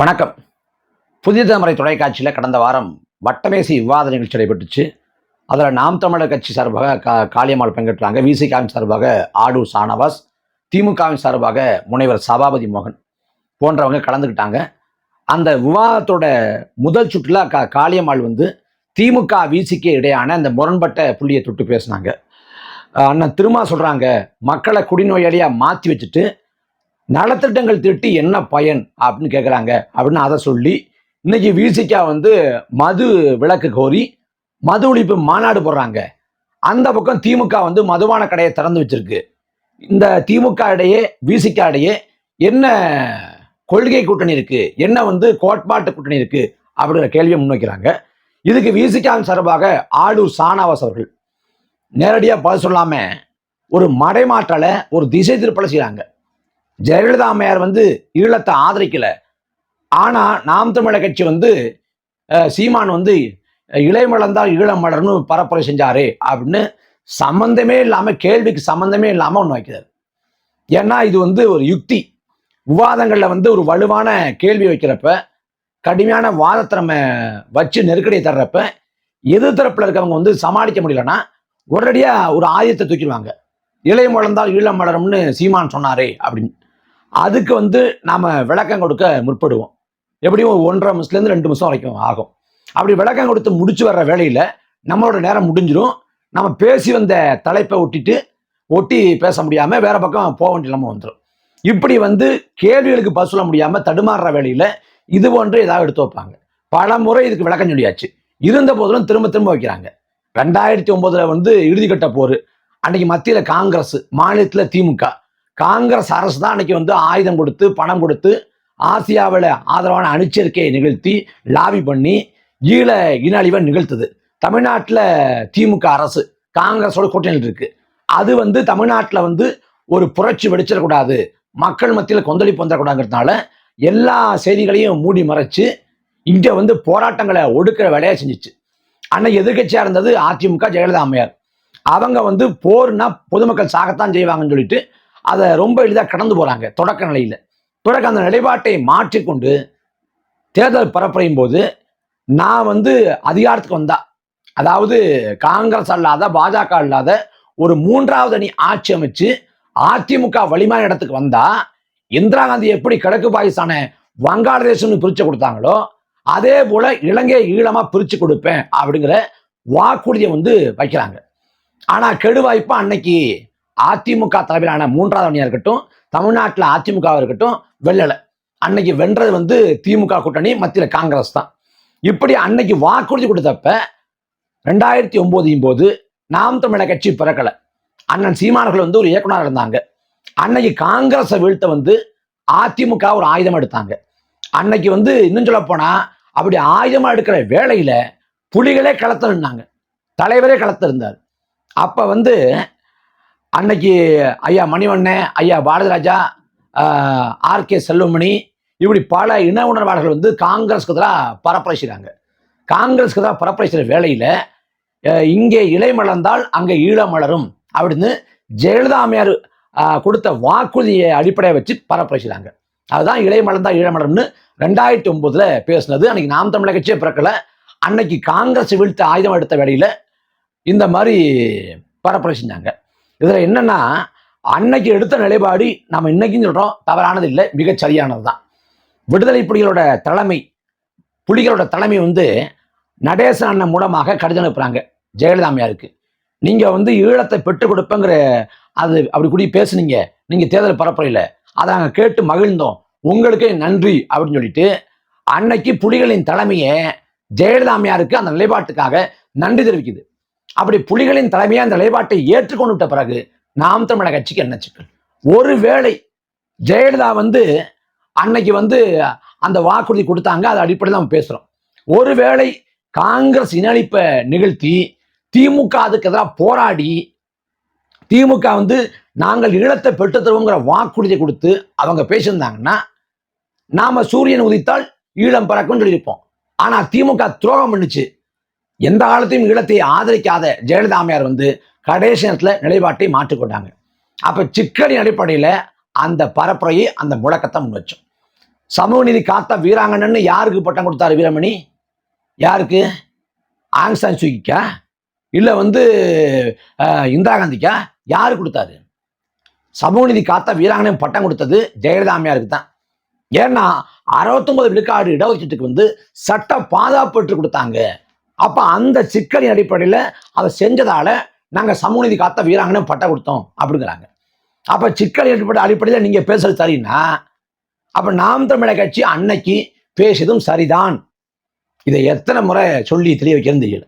வணக்கம். புதிய தலைமுறை தொலைக்காட்சியில் கடந்த வாரம் வட்டமேசி விவாத நிகழ்ச்சி நடைபெற்றுச்சு. அதில் நாம் தமிழர் கட்சி சார்பாக கா காளியம்மாள் பங்கேற்றாங்க விசிகாவின் சார்பாக ஆடூர் சானவாஸ் திமுகவின் சார்பாக முனைவர் சபாபதி மோகன் போன்றவங்க கலந்துக்கிட்டாங்க. அந்த விவாதத்தோட முதல் சுற்றுலா கா காளியம்மாள் வந்து திமுக விசிக்கு இடையான அந்த முரண்பட்ட புள்ளியை தொட்டு பேசினாங்க. அண்ணன் திருமா சொல்கிறாங்க மக்களை குடிநோயாளியாக மாற்றி வச்சுட்டு நலத்திட்டங்கள் திட்டி என்ன பயன் அப்படின்னு கேட்குறாங்க அப்படின்னு அதை சொல்லி இன்னைக்கு விசிகா வந்து மது விலக்கு கோரி மது ஒழிப்பு மாநாடு போடுறாங்க. அந்த பக்கம் திமுக வந்து மதுபான கடையை திறந்து வச்சிருக்கு. இந்த திமுக இடையே விசிகா இடையே என்ன கொள்கை கூட்டணி இருக்கு? என்ன வந்து கோட்பாட்டு கூட்டணி இருக்கு? அப்படிங்கிற கேள்வியை முன்வைக்கிறாங்க. இதுக்கு விசிகாவின் சார்பாக ஆளூர் சானாவாஸ் அவர்கள் நேரடியாக பதில் சொல்லாம ஒரு மடைமாற்றலை ஒரு திசை திருப்பலை செய்கிறாங்க ஜெயலலிதா அம்மையார் வந்து ஈழத்தை ஆதரிக்கல. ஆனா நாம் தமிழர் கட்சி வந்து சீமான் வந்து இளைமலர்ந்தால் இலை மலர்ந்தால் ஈழம் மலர்னு பரப்புரை செஞ்சாரு அப்படின்னு சம்பந்தமே இல்லாம கேள்விக்கு சம்பந்தமே இல்லாம ஒன்று வைக்கிறார். ஏன்னா இது வந்து ஒரு யுக்தி. விவாதங்கள்ல வந்து ஒரு வலுவான கேள்வி வைக்கிறப்ப கடுமையான வாதத்திறமை வச்சு நெருக்கடியை தர்றப்ப எதிர் தரப்புல இருக்கவங்க வந்து சமாளிக்க முடியலன்னா உடனடியா ஒரு ஆயுதத்தை தூக்கிடுவாங்க. இலை மலர்ந்தால் ஈழம் மலரும்னு சீமான் சொன்னாரே அப்படின்னு. அதுக்கு வந்து நாம் விளக்கம் கொடுக்க முற்படுவோம். எப்படியும் ஒன்றரை நிமிஷத்துலேருந்து ரெண்டு நிமிஷம் வரைக்கும் ஆகும். அப்படி விளக்கம் கொடுத்து முடிச்சு வர்ற வேலையில் நம்மளோட நேரம் முடிஞ்சிடும் நம்ம பேசி வந்த தலைப்பை ஒட்டிட்டு ஒட்டி பேச முடியாமல் வேற பக்கம் போக வேண்டிய நிலைமை வந்துடும் இப்படி வந்து கேள்விகளுக்கு பதில் சொல்ல முடியாமல் தடுமாறுற வேலையில் இது போன்று ஏதாவது எடுத்து வைப்பாங்க. பல முறை இதுக்கு விளக்கம் சொல்லியாச்சு. இருந்த போதிலும் திரும்ப திரும்ப வைக்கிறாங்க. ரெண்டாயிரத்தி ஒன்பதுல வந்து இறுதிக்கட்ட போர். அன்னைக்கு மத்தியில் காங்கிரஸ் மாநிலத்தில் திமுக. காங்கிரஸ் அரசு தான் அன்னைக்கு வந்து ஆயுதம் கொடுத்து பணம் கொடுத்து ஆசியாவில் ஆதரவான அணிச்சரிக்கையை நிகழ்த்தி லாபி பண்ணி ஈழ இன அழிவை நிகழ்த்துது. தமிழ்நாட்டில் திமுக அரசு காங்கிரஸோட கூட்டணியில் இருக்கு. அது வந்து தமிழ்நாட்டில் வந்து ஒரு புரட்சி வெடிச்சிடக்கூடாது. மக்கள் மத்தியில் கொந்தளிப்பு வந்துடக்கூடாதுங்கிறதுனால எல்லா செய்திகளையும் மூடி மறைச்சு இங்கே வந்து போராட்டங்களை ஒடுக்கிற வேலையை செஞ்சிச்சு. அன்னைக்கு எதிர்க்கட்சியாக இருந்தது அதிமுக ஜெயலலிதா அம்மையார். அவங்க வந்து போர்னா பொதுமக்கள் சாகத்தான் செய்வாங்கன்னு சொல்லிட்டு அதை ரொம்ப எளிதாக கடந்து போகிறாங்க தொடக்க நிலையில். பிறகு அந்த நிலைப்பாட்டை மாற்றிக்கொண்டு தேர்தல் பரப்புறையும் போது நான் வந்து அதிகாரத்துக்கு வந்தா அதாவது காங்கிரஸ் அல்லாத பாஜக இல்லாத ஒரு மூன்றாவது அணி ஆட்சி அமைச்சு அதிமுக வலிமையான இடத்துக்கு வந்தா இந்திரா காந்தி எப்படி கிழக்கு பாகிஸ்தான வங்காளதேசம்னு பிரிச்சு கொடுத்தாங்களோ அதே போல இலங்கையை ஈழமா பிரிச்சு கொடுப்பேன் அப்படிங்கிற வாக்குறுதியை வந்து வைக்கிறாங்க. ஆனா கெடுவாய்ப்பா அன்னைக்கு அதிமுக தலைமையிலான மூன்றாவது அணியா இருக்கட்டும் தமிழ்நாட்டில் அதிமுக இருக்கட்டும் வெள்ளலை அன்னைக்கு வென்றது வந்து திமுக கூட்டணி மத்தியில் காங்கிரஸ் தான். இப்படி அன்னைக்கு வாக்குறுதி கொடுத்தப்ப ரெண்டாயிரத்தி ஒன்பதையும் போது நாம் தமிழர் கட்சி பிறக்கலை. அண்ணன் சீமானர்கள் வந்து ஒரு இயக்குனர் இருந்தாங்க. அன்னைக்கு காங்கிரஸை வீழ்த்த வந்து அதிமுக ஒரு ஆயுதம் எடுத்தாங்க. அன்னைக்கு வந்து இன்னும் சொல்ல போனா அப்படி ஆயுதமா எடுக்கிற வேலையில் புலிகளே களத்திருந்தாங்க தலைவரே களத்திருந்தார் அப்போ அப்ப வந்து அன்னைக்கு ஐயா மணிவண்ணன் ஐயா பாரதிராஜா ஆர்கே செல்வமணி இப்படி பல இன உணர்வாளர்கள் வந்து காங்கிரஸ்க்கு எதிராக பரப்புரை செய்கிறாங்க காங்கிரஸ்க்கு எதிராக பரப்புரை செய்கிற வேலையில் இங்கே இலை மலர்ந்தால் அங்கே ஈழம் மலரும் அப்படின்னு ஜெயலலிதா அம்மையார் கொடுத்த வாக்குறுதியை அடிப்படையை வச்சு பரப்புரை செய்கிறாங்க அதுதான் இலை மலர்ந்தால் ஈழமலர்னு மலரும்னு ரெண்டாயிரத்தி ஒன்பதுல பேசினது. அன்னைக்கு நாம் தமிழக கட்சியே பிறக்கல. அன்னைக்கு காங்கிரஸ் வீழ்த்த ஆயுதம் எடுத்த வேலையில் இந்த மாதிரி பரப்புரை செஞ்சாங்க இதில் என்னன்னா அன்னைக்கு எடுத்த நிலைப்பாடு நம்ம இன்னைக்கும் சொல்கிறோம் தவறானது இல்லை மிகச் சரியானது தான் விடுதலை புலிகளோட தலைமை புலிகளோட தலைமை வந்து நடேசன் அண்ணன் மூலமாக கடிதம் அனுப்புகிறாங்க ஜெயலலிதாமியாருக்கு நீங்கள் வந்து ஈழத்தை பெற்றுக் கொடுப்பேங்கிற அது அப்படி கூடி பேசுனீங்க நீங்கள் தேர்தல் பரப்புரையில். அதை நாங்கள் கேட்டு மகிழ்ந்தோம். உங்களுக்கே நன்றி அப்படின்னு சொல்லிட்டு அன்னைக்கு புலிகளின் தலைமையை ஜெயலலிதாமையாருக்கு அந்த நிலைப்பாட்டுக்காக நன்றி தெரிவிக்குது. அப்படி புலிகளின் தலைமையை அந்த நிலைப்பாட்டை ஏற்றுக்கொண்டு விட்ட பிறகு நாம் தமிழக கட்சிக்கு என்ன சிக்கல்? ஒருவேளை ஜெயலலிதா வந்து அன்னைக்கு வந்து அந்த வாக்குறுதி கொடுத்தாங்க அதை அடிப்படையில் நம்ம பேசுறோம். ஒருவேளை காங்கிரஸ் இனழிப்பை நிகழ்த்தி திமுக அதுக்கு எதிராக போராடி திமுக வந்து நாங்கள் ஈழத்தை பெற்று தருவோங்கிற வாக்குறுதியை கொடுத்து அவங்க பேசியிருந்தாங்கன்னா நாம சூரியன் உதித்தால் ஈழம் பறக்கும்னு சொல்லியிருப்போம். ஆனா திமுக துரோகம் பண்ணுச்சு. எந்த காலத்தையும் ஈழத்தை ஆதரிக்காத ஜெயலலிதா அம்மையார் வந்து கடைசி நேரத்தில் நிலைப்பாட்டை மாற்றிக்கொண்டாங்க அப்போ சிக்கலின் அடிப்படையில் அந்த பரப்புரையை அந்த முழக்கத்தை முன் வச்சோம். சமூக நீதி காத்த வீராங்கன்னு யாருக்கு பட்டம் கொடுத்தாரு வீரமணி? யாருக்கு? ஆங் சான் சூக்கிக்கா? இல்லை வந்து இந்திரா காந்திக்கா? யாரு கொடுத்தாரு? சமூக நீதி காத்த வீராங்கனை பட்டம் கொடுத்தது ஜெயலலிதா அம்மையாருக்கு தான். ஏன்னா அறுபத்தொன்பது விழுக்காடு இடஒதுக்கீட்டுக்கு வந்து சட்ட பாதுகாப்பு பெற்று கொடுத்தாங்க. அப்ப அந்த சிக்கலின் அடிப்படையில் அதை செஞ்சதால நாங்கள் சமூகநீதி காத்த வீராங்கன்னு பட்டம் கொடுத்தோம் அப்படிங்கிறாங்க. அப்ப சிக்கல் அடிப்படை அடிப்படையில் நீங்க பேசுறது சரின்னா அப்ப நாம் தமிழக கட்சி அன்னைக்கு பேசியதும் சரிதான். இதை எத்தனை முறை சொல்லி தெரிய வைக்கிறேன்னு தெரியல.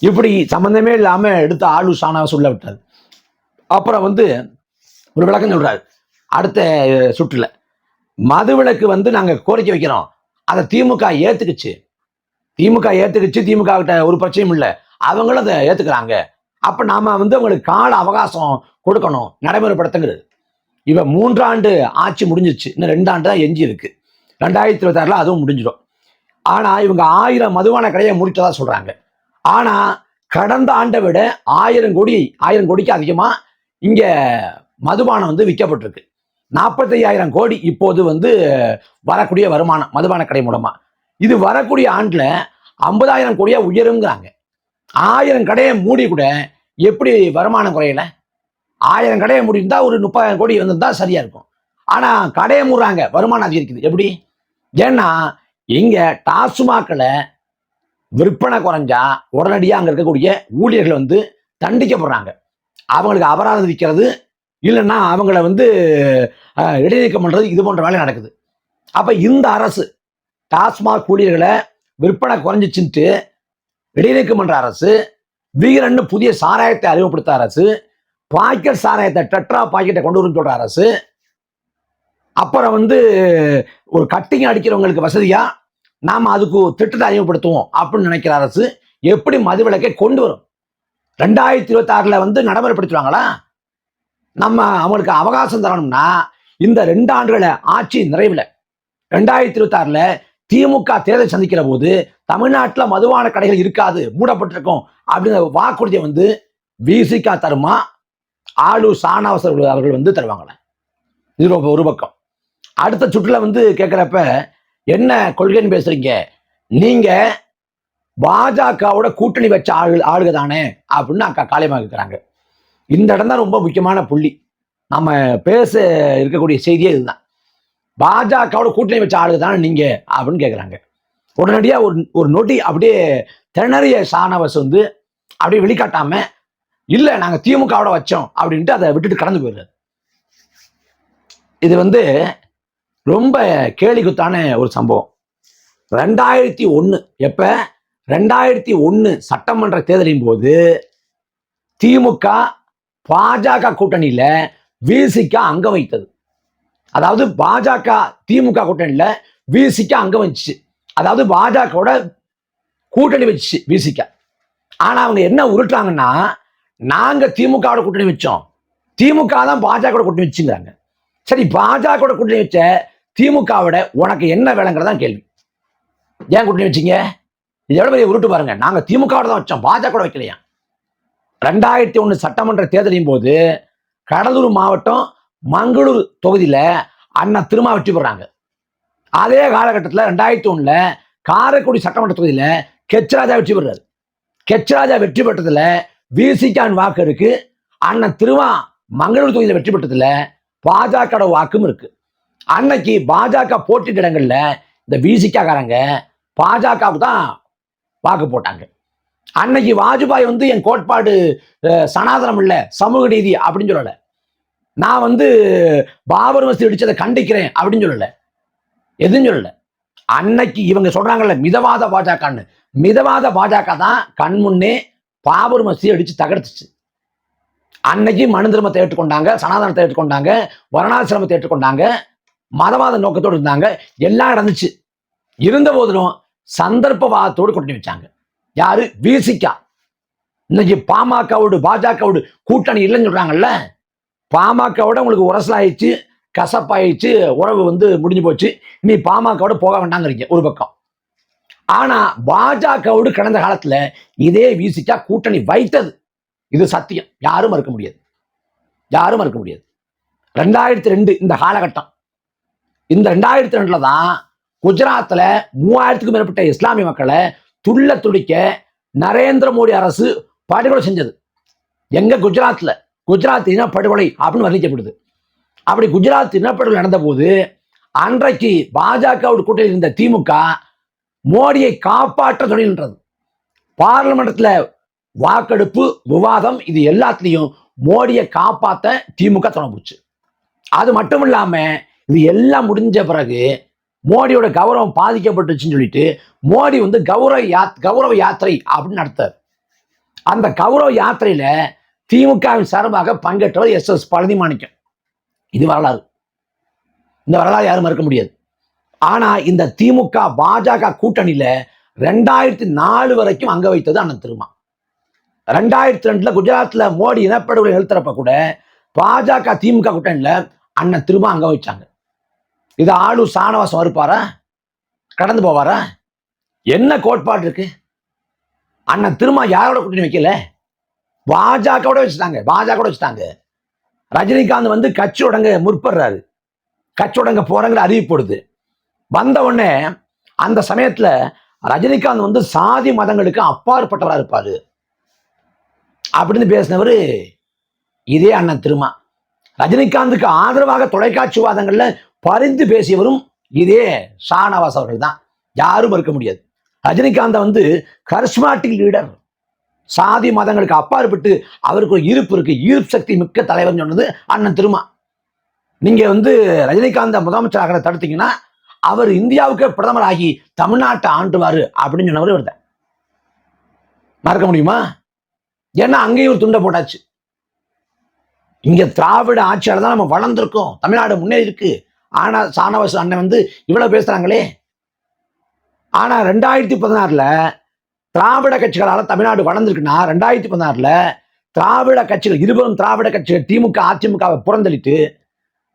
இப்படி சம்பந்தமே இல்லாம எடுத்து ஆளு சாணாவை சொல்ல விட்டார். அப்புறம் வந்து ஒரு விளக்கம் சொல்றாரு. அடுத்த அஹ், சுற்றுல. மதுவிலக்கு வந்து நாங்க கோரிக்கை வைக்கிறோம். அதை திமுக ஏத்துக்குச்சு. திமுக ஏத்துக்கிச்சு திமுக கிட்ட ஒரு பிரச்சனையும் இல்லை. அவங்களும் அதை ஏத்துக்கிறாங்க. அப்ப நாம வந்து அவங்களுக்கு கால அவகாசம் கொடுக்கணும். நடைமுறைப்படுத்துங்கிறது. இவ மூன்றாண்டு ஆட்சி முடிஞ்சிச்சு இன்னும் ரெண்டு ஆண்டு தான் எஞ்சி இருக்கு. ரெண்டாயிரத்தி இருபத்தாறுல அதுவும் முடிஞ்சிடும். ஆனா இவங்க ஆயிரம் மதுவான கடையை முடிச்சதா சொல்றாங்க. ஆனா கடந்த ஆண்டை விட ஆயிரம் கோடி ஆயிரம் கோடிக்கு அதிகமா இங்க மதுபானம் வந்து விற்கப்பட்டிருக்கு நாற்பத்தையாயிரம் கோடி இப்போது வந்து வரக்கூடிய வருமானம் மதுபான கடை மூலமா. இது வரக்கூடிய ஆண்டில் ஐம்பதாயிரம் கோடியாக உயருங்கிறாங்க. ஆயிரம் கடையை மூடி கூட எப்படி வருமானம் குறையல? ஆயிரம் கடையை மூடி இருந்தால் ஒரு முப்பதாயிரம் கோடி வந்திருந்தா சரியாக இருக்கும். ஆனால் கடையை மூடுறாங்க வருமானம் அதிகரிக்குது. எப்படி? ஏன்னா இங்கே டாஸ்மாக்களை விற்பனை குறைஞ்சா உடனடியாக அங்கே இருக்கக்கூடிய ஊழியர்கள் வந்து தண்டிக்கப்படுறாங்க. அவங்களுக்கு அபராதம் விதிக்கிறது இல்லைன்னா அவங்கள வந்து இடைநீக்கம் பண்ணுறது இது போன்ற வேலை நடக்குது. அப்போ இந்த அரசு டாஸ்மாக் ஊழியர்களை விற்பனை குறைஞ்சிச்சுன்ட்டு இடைநீக்கம் அரசு வீரன்னு புதிய சாராயத்தை அறிமுகப்படுத்த அரசு பாக்கெட் சாராயத்தை டெட்ரா பாக்கெட்டை கொண்டு வரும்னு சொல்ற அரசு அப்புறம் வந்து ஒரு கட்டிங் அடிக்கிறவங்களுக்கு வசதியாக நாம் அதுக்கு திட்டத்தை அறிமுகப்படுத்துவோம் அப்படின்னு நினைக்கிற அரசு எப்படி மதுவிலக்கை கொண்டு வரும்? ரெண்டாயிரத்தி இருபத்தி வந்து நடைமுறைப்படுத்துவாங்களா? நம்ம அவங்களுக்கு அவகாசம் தரணும்னா இந்த ரெண்டு ஆண்டுகளை ஆட்சி நிறைவில் ரெண்டாயிரத்தி இருபத்தாறில் திமுக தேர்தல் சந்திக்கிற போது தமிழ்நாட்டில் மதுபான கடைகள் இருக்காது மூடப்பட்டிருக்கும் அப்படிங்கிற வாக்குறுதியை வந்து விசிகா தருமா? ஆளு சாணாவசர் அவர்கள் வந்து தருவாங்களே இது ரொம்ப ஒரு பக்கம். அடுத்த சுற்றுல வந்து கேட்குறப்ப என்ன கொள்கைன்னு பேசுறீங்க? நீங்க பாஜகவோட கூட்டணி வச்ச ஆளு ஆளுக தானே அப்படின்னு அக்கா காலியமாக இருக்கிறாங்க இந்த இடம் தான் ரொம்ப முக்கியமான புள்ளி. நம்ம பேச இருக்கக்கூடிய செய்தியே இதுதான். பாஜகவோட கூட்டணி வச்ச ஆளு தானே நீங்க அப்படின்னு கேட்குறாங்க உடனடியாக ஒரு ஒரு நொடி அப்படியே திணறிய ஷானவாஸ் வந்து அப்படியே வெளிக்காட்டாம இல்லை நாங்கள் திமுகவோட வச்சோம் அப்படின்ட்டு அதை விட்டுட்டு கடந்து போயிடுறாரு. இது வந்து ரொம்ப கேலிக்குத்தான ஒரு சம்பவம். ரெண்டாயிரத்தி ஒன்று எப்போ? ரெண்டாயிரத்தி ஒன்று சட்டமன்ற தேர்தலின் போது திமுக பாஜக கூட்டணியில் விசிக அங்கம் வைத்தது. அதாவது பாஜக திமுக கூட்டணியில் விசிக அங்கே வந்துச்சு. அதாவது பாஜகவோட கூட்டணி வச்சு விசிக ஆனால் அவங்க என்ன உருட்டுறாங்கன்னா நாங்கள் திமுகவோட கூட்டணி வச்சோம். திமுக தான் பாஜகவோட கூட்டணி வச்சுங்கிறாங்க. சரி பாஜகவோட கூட்டணி வச்ச திமுகவோட உனக்கு என்ன வேலைங்கிறதா கேள்வி. ஏன் கூட்டணி வச்சீங்க? இது பெரிய உருட்டு பாருங்க. நாங்கள் திமுகவோட தான் வச்சோம் பாஜக வைக்கலையா? ரெண்டாயிரத்தி ஒன்று சட்டமன்ற தேர்தலின் போது கடலூர் மாவட்டம் மங்களூர் தொகுதியில் அண்ணா திருமா வெற்றி பெறாங்க. அதே காலகட்டத்தில் ரெண்டாயிரத்தி ஒன்றில் காரைக்குடி சட்டமன்ற தொகுதியில் கெச்சராஜா வெற்றி பெறாரு. கெச்சராஜா வெற்றி பெற்றதில் விசிகான் வாக்கு இருக்கு. அண்ணன் திருமா மங்களூர் தொகுதியில் வெற்றி பெற்றதில் பாஜக வாக்கும் இருக்கு. அன்னைக்கு பாஜக போட்டியிட்ட இடங்களில் இந்த விசிகாக்காரங்க பாஜகவுக்கு தான் வாக்கு போட்டாங்க. அன்னைக்கு வாஜ்பாய் வந்து என் கோட்பாடு சனாதனம் இல்லை சமூக நீதி அப்படின்னு சொல்லலை. நான் வந்து பாபர் மசி அடிச்சதை கண்டிக்கிறேன் அப்படின்னு சொல்லலை. எதுவும் சொல்லலை. அன்னைக்கு இவங்க சொல்றாங்கல்ல மிதவாத பாஜகன்னு. மிதவாத பாஜக தான் கண் முன்னே பாபர் மசி அடிச்சு தகர்த்துச்சு. அன்னைக்கு மனு திருமத்தை ஏற்றுக்கொண்டாங்க சனாதனத்தை ஏற்றுக்கொண்டாங்க வரணாசிரமத்தை ஏற்றுக்கொண்டாங்க மதவாத நோக்கத்தோடு இருந்தாங்க எல்லாம் நடந்துச்சு. இருந்த போதிலும் சந்தர்ப்பவாதத்தோடு கொண்டு வச்சாங்க. யாரு? விசிகா. இன்னைக்கு பாமகவோடு பாஜகவோடு கூட்டணி இல்லைன்னு சொல்றாங்கல்ல? பாமகவோட உங்களுக்கு உரசலாயிடுச்சு கசப்பாயிடுச்சு உறவு வந்து முடிஞ்சு போச்சு. இனி பாமகவோட போக வேண்டாங்கிறீங்க ஒரு பக்கம். ஆனா பாஜகவோடு கடந்த காலத்துல இதே விசிகா கூட்டணி வைத்தது. இது சத்தியம். யாரும் மறுக்க முடியாது. யாரும் மறுக்க முடியாது. ரெண்டாயிரத்தி ரெண்டு இந்த காலகட்டம். இந்த ரெண்டாயிரத்தி ரெண்டுல தான் குஜராத்தில் மூவாயிரத்துக்கும் மேற்பட்ட இஸ்லாமிய மக்களை துள்ள துடிக்க நரேந்திர மோடி அரசு படுகொலை செஞ்சது. எங்க குஜராத்தில் குஜராத் இனப்படுகொலை அப்படின்னு வர்ணிக்கப்படுது அப்படி குஜராத் இனப்படுகொலை நடந்தபோது அன்றைக்கு பாஜகவோட கூட்டத்தில் இருந்த திமுக மோடியை காப்பாற்ற தொடங்கின்றது பார்லிமெண்ட்ல வாக்கெடுப்பு விவாதம் இது எல்லாத்துலேயும் மோடியை காப்பாற்ற திமுக தொடங்குச்சு அது மட்டும் இல்லாம இது எல்லாம் முடிஞ்ச பிறகு மோடியோட கௌரவம் பாதிக்கப்பட்டுச்சுன்னு சொல்லிட்டு மோடி வந்து கௌரவ யாத் கௌரவ யாத்திரை அப்படின்னு நடத்தார். அந்த கௌரவ யாத்திரையில திமுகவின் சார்பாக பங்கேற்றவர் எஸ் எஸ் பழனிமாணிக்கம். இது வரலாறு. இந்த வரலாறு யாரும் மறுக்க முடியாது. ஆனா இந்த திமுக பாஜக கூட்டணியில ரெண்டாயிரத்தி நாலு வரைக்கும் அங்க வைத்தது அண்ணன் திருமா. ரெண்டாயிரத்தி ரெண்டுல குஜராத்ல மோடி இனப்படுகொலை நிறுத்துறப்ப கூட பாஜக திமுக கூட்டணியில அண்ணன் திருமா அங்க வச்சாங்க. இது ஆளு சாணவாசம் இருப்பாரா கடந்து போவாரா? என்ன கோட்பாடு இருக்கு? அண்ணன் திருமா யாரோட கூட்டணி வைக்கல? பாஜகவோட வச்சுட்டாங்க பாஜக வச்சுட்டாங்க. ரஜினிகாந்த் வந்து கட்சி உடங்க முற்படுறாரு. கட்சி உடங்க போறங்கிற அறிவிப்படுது வந்த உடனே அந்த சமயத்துல ரஜினிகாந்த் வந்து சாதி மதங்களுக்கு அப்பாற்பட்டவரா இருப்பாரு. அப்படின்னு பேசினவர் இதே அண்ணன் திருமா. ரஜினிகாந்துக்கு ஆதரவாக தொலைக்காட்சி வாதங்கள்ல பரிந்து பேசியவரும் இதே ஷானவாஸ் அவர்கள் தான். யாரும் மறுக்க முடியாது. ரஜினிகாந்த் வந்து கரிஸ்மாட்டிக் லீடர் சாதி மதங்களுக்கு அப்பாற்பட்டு அவருக்கு ஒரு ஈர்ப்பு இருக்கு. ஈர்ப்பு சக்தி மிக்க தலைவர்னு சொன்னது அண்ணன் திருமா. நீங்க வந்து ரஜினிகாந்த முதலமைச்சராக தடுத்தீங்கன்னா அவர் இந்தியாவுக்கு பிரதமர் ஆகி தமிழ்நாட்டை ஆண்டுவாரு அப்படின்னு சொன்னவர் இவர் மறக்க முடியுமா? ஏன்னா அங்கேயும் ஒரு துண்டை போட்டாச்சு. இங்க திராவிட ஆட்சியால தான் நம்ம வளர்ந்துருக்கோம். தமிழ்நாடு முன்னேறி இருக்கு. ஆனா சானவாசு அண்ணன் வந்து இவ்வளவு பேசுறாங்களே. ஆனா ரெண்டாயிரத்தி பதினாறுல திராவிட கட்சிகளால தமிழ்நாடு வளர்ந்துருக்குன்னா ரெண்டாயிரத்தி பதினாறுல திராவிட கட்சிகள் இருபெரும் திராவிட கட்சிகள் திமுக அதிமுகவை புறந்தளித்து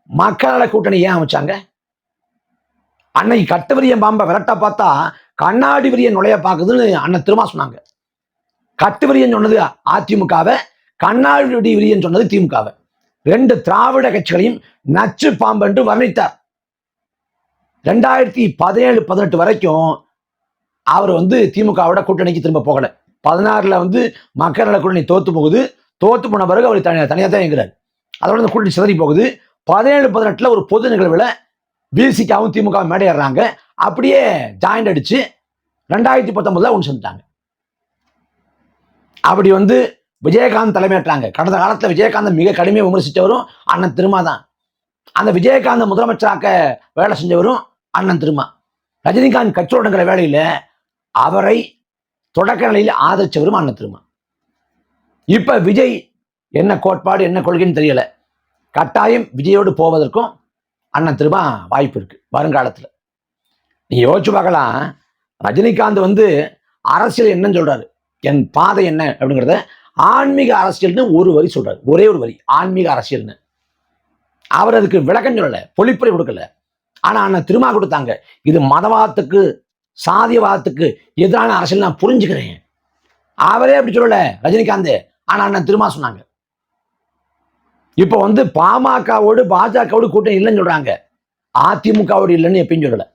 மக்கள் கூட்டணி ஏன் அமைச்சாங்க? அன்னைக்கு கட்டுவரியன் பாம்பை விரட்ட பார்த்தா கண்ணாடி விரிய நுழைய பார்க்குதுன்னு அண்ணன் திருமா சொன்னாங்க. கட்டுவரியன் சொன்னது அதிமுகவை கண்ணாடி விரியன் சொன்னது திமுகவை. ரெண்டு திராவிட கட்சிகளையும் நச்சு பாம்பு என்று வர்ணித்தார். ரெண்டாயிரத்தி பதினேழு பதினெட்டு வரைக்கும் அவர் வந்து திமுகவோட கூட்டணிக்கு திரும்ப போகல. பதினாறுல வந்து மக்கள் நல கூட்டணி தோத்து போகுது. தோத்து போன பிறகு அவர் தனியாக தனியாக தான் இயங்குறார். அதோட இந்த கூட்டணி சிதறி போகுது. பதினேழு பதினெட்டுல ஒரு பொது நிகழ்வுல பிசிக்காவும் திமுக மேடையிடுறாங்க அப்படியே ஜாயிண்ட் அடிச்சு ரெண்டாயிரத்தி பத்தொன்பதுல ஒன்று செஞ்சாங்க அப்படி வந்து விஜயகாந்த் தலைமையேற்றாங்க. கடந்த காலத்துல விஜயகாந்த் மிக கடுமையாக விமர்சித்தவரும் அண்ணன் திருமா தான். அந்த விஜயகாந்த் முதலமைச்சராக்க வேலை செஞ்சவரும் அண்ணன் திருமா. ரஜினிகாந்த் கட்சி வேலையில் வேலையில அவரை தொடக்க நிலையில் ஆதரிச்சவரும் அண்ணன் திருமா இப்ப விஜய் என்ன கோட்பாடு என்ன கொள்கைன்னு தெரியல. கட்டாயம் விஜயோடு போவதற்கும் அண்ணன் திருமா வாய்ப்பு இருக்கு வருங்காலத்தில். நீ யோசிச்சு பார்க்கலாம். ரஜினிகாந்த் வந்து அரசியல் என்னன்னு சொல்றாரு. என் பாதை என்ன அப்படிங்கிறத ஆன்மீக அரசியல்னு ஒரு வரி சொல்றாரு. ஒரே ஒரு வரி ஆன்மீக அரசியல்னு. அவர் அதுக்கு விளக்கம் சொல்லலை பொழிப்புரை கொடுக்கல. ஆனா அண்ணன் திருமா கொடுத்தாங்க. இது மதவாதத்துக்கு சாதியவாதத்துக்கு எதிரான அரசியல் நான் புரிஞ்சுக்கிறேன். அவரே அப்படி சொல்லல ரஜினிகாந்த். ஆனா அண்ணன் திருமா சொன்னாங்க. இப்போ வந்து பாமகவோடு பாஜகவோடு கூட்டணி இல்லைன்னு சொல்றாங்க. அதிமுகவோடு இல்லைன்னு எப்பயும் சொல்லல.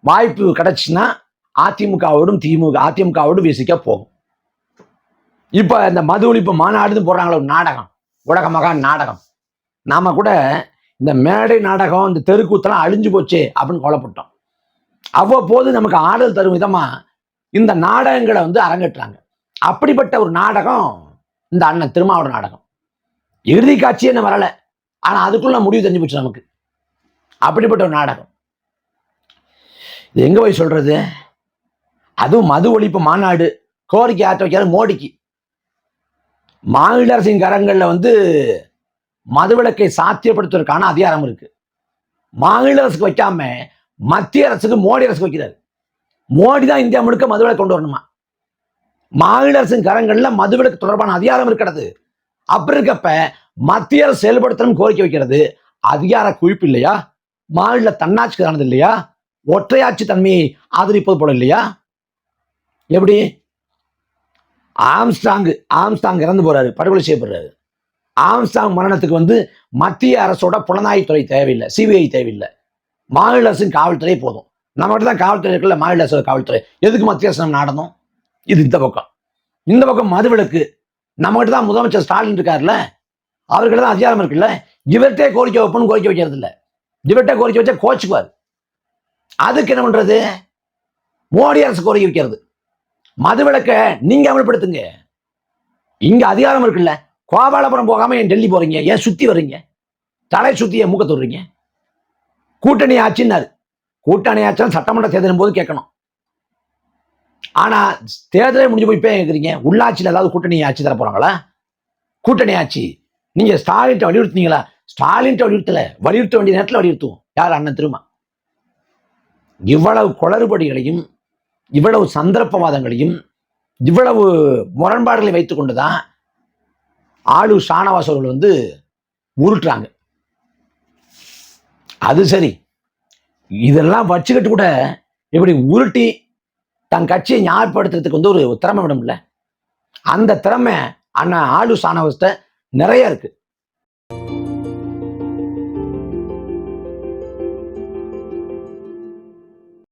வாய்ப்பு கிடைச்சுன்னா அதிமுகவோடும் திமுக அதிமுகவோடும் விசிக்க போகும். இப்போ இந்த மது ஒழிப்பு மாநாடுன்னு போடுறாங்களோ ஒரு நாடகம். உலக மகா நாடகம். நாம கூட இந்த மேடை நாடகம் இந்த தெருக்கூத்தெல்லாம் அழிஞ்சு போச்சு அப்படின்னு கொல்லப்பட்டோம் அவ்வப்போது நமக்கு ஆடல் தரும் விதமா இந்த நாடகங்களை வந்து அரங்கேற்றுறாங்க அப்படிப்பட்ட ஒரு நாடகம் இந்த அண்ணன் திருமாவோட நாடகம். இறுதி காட்சியே என்ன வரல. ஆனா அதுக்குள்ள முடிவு தெரிஞ்சு போச்சு நமக்கு. அப்படிப்பட்ட ஒரு நாடகம். இது எங்க போய் சொல்றது? அதுவும் மது ஒழிப்பு மாநாடு. கோரிக்கை ஆற்ற வைக்கிறது மோடிக்கு. மாநில அரசின் கரங்களில் வந்து மதுவிலக்கை சாத்தியப்படுத்துவதற்கான அதிகாரம் இருக்கு. மாநில அரசுக்கு வைக்காம மத்திய அரசுக்கு மோடி அரசுக்கு வைக்கிறாரு. மோடி தான் இந்தியா முழுக்க மதுவிலக்கு கொண்டு வரணுமா? மாநில அரசின் கரங்கள்ல மதுவிலக்கு தொடர்பான அதிகாரம் இருக்கிறது. அப்படி இருக்கப்ப மத்திய அரசு செயல்படுத்தணும் கோரிக்கை வைக்கிறது. அதிகார குவிப்பு இல்லையா? மாநில தன்னாட்சிக்கானது இல்லையா? ஒற்றையாட்சி தன்மையை ஆதரிப்பது போல இல்லையா? எப்படி? ஆம்ஸ்டாங் ஆம்ஸ்டாங் இறந்து போறாரு படுகொலை செய்யப்படுறாரு. ஆம்ஸ்டாங் மரணத்துக்கு வந்து மத்திய அரசோட புலனாய்வுத்துறை தேவையில்லை சிபிஐ தேவையில்லை. மாநில அரசின் காவல்துறை போதும். நம்மகிட்ட தான் காவல்துறை இருக்குல்ல மாநில அரசு காவல்துறை. எதுக்கு மத்திய அரசு நாடணும்? இது இந்த பக்கம். இந்த பக்கம் மதுவிலக்கு. நம்மகிட்ட தான் முதலமைச்சர் ஸ்டாலின் இருக்காருல்ல? அவர்கிட்ட தான் அதிகாரம் இருக்குல்ல? இவர்கிட்டே கோரிக்கை வைப்போம்னு கோரிக்கை வைக்கிறது இல்லை இவர்கிட்ட கோரிக்கை வச்சா கோச்சுக்குவார். அதுக்கு என்ன பண்றது? மோடி அரசு கோரிக்கை வைக்கிறது. மதுவிலக்கை நீங்க அமல்படுத்துங்க. இங்க அதிகாரம் இருக்குல்ல? கோபாலபுரம் போகாம ஏன் டெல்லி போறீங்க? ஏன் சுத்தி வர்றீங்க? தலை சுத்தி ஏன் மூக்க தொடுறீங்க கூட்டணி ஆச்சுன்னாரு கூட்டணி ஆச்சாலும் சட்டமன்ற தேர்தலும் போது கேட்கணும். ஆனா தேர்தலே முடிஞ்சு போய் இப்போ கேட்குறீங்க உள்ளாட்சியில் ஏதாவது கூட்டணி ஆட்சி தர போறாங்களா? கூட்டணி ஆட்சி. நீங்க ஸ்டாலின் வலியுறுத்தினீங்களா? ஸ்டாலின் வலியுறுத்தல. வலியுறுத்த வேண்டிய நேரத்தில் வலியுறுத்துவோம். யார் அண்ணன் திருமா? இவ்வளவு குளறுபடிகளையும் இவ்வளவு சந்தர்ப்பவாதங்களையும் இவ்வளவு முரண்பாடுகளை வைத்துக்கொண்டு தான் ஆளு ஷானவாஸ் அவர்கள் வந்து உருட்டுறாங்க. அது சரி. இதெல்லாம் வச்சுக்கிட்டு கூட இப்படி உருட்டி தன் கட்சியை ஞாபகப்படுத்துறதுக்கு வந்து ஒரு திறமை விடும்ல அந்த திறமை அண்ணா ஆளு ஷானவாஸ்ட நிறைய இருக்குது